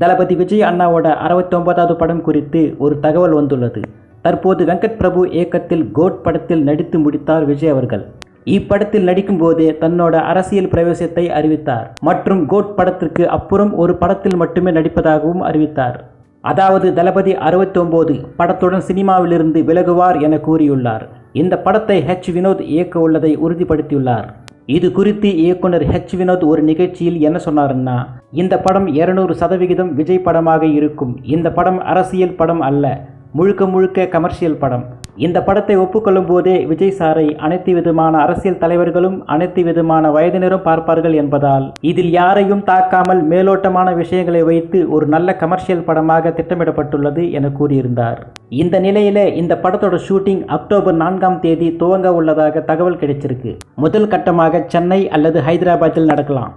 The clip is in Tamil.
தளபதி விஜய் அண்ணாவோட அறுபத்தொன்பதாவது படம் குறித்து ஒரு தகவல் வந்துள்ளது. தற்போது வெங்கட் பிரபு இயக்கத்தில் கோட் படத்தில் நடித்து முடித்தார் விஜய் அவர்கள். இப்படத்தில் நடிக்கும் போதே தன்னோட அரசியல் பிரவேசத்தை அறிவித்தார். மற்றும் கோட் படத்திற்கு அப்புறம் ஒரு படத்தில் மட்டுமே நடிப்பதாகவும் அறிவித்தார். அதாவது தளபதி 69 படத்துடன் சினிமாவிலிருந்து விலகுவார் என கூறியுள்ளார். இந்த படத்தை ஹெச் வினோத் இயக்க உள்ளதை உறுதிப்படுத்தியுள்ளார். இது குறித்து இயக்குனர் ஹெச் வினோத் ஒரு நிகழ்ச்சியில் என்ன சொன்னாருன்னா இந்த படம் 200% சதவிகிதம் விஜய் படமாக இருக்கும். இந்த படம் அரசியல் படம் அல்ல முழுக்க முழுக்க கமர்ஷியல் படம். இந்த படத்தை ஒப்புக்கொள்ளும் போதே விஜய் சாரை அனைத்து விதமான அரசியல் தலைவர்களும் அனைத்து விதமான வயதினரும் பார்ப்பார்கள் என்பதால் இதில் யாரையும் தாக்காமல் மேலோட்டமான விஷயங்களை வைத்து ஒரு நல்ல கமர்ஷியல் படமாக திட்டமிடப்பட்டுள்ளது என கூறியிருந்தார். இந்த நிலையில இந்த படத்தோட ஷூட்டிங் அக்டோபர் நான்காம் தேதி துவங்க உள்ளதாக தகவல் கிடைச்சிருக்கு. முதல் கட்டமாக சென்னை அல்லது ஹைதராபாத்தில் நடக்கலாம்.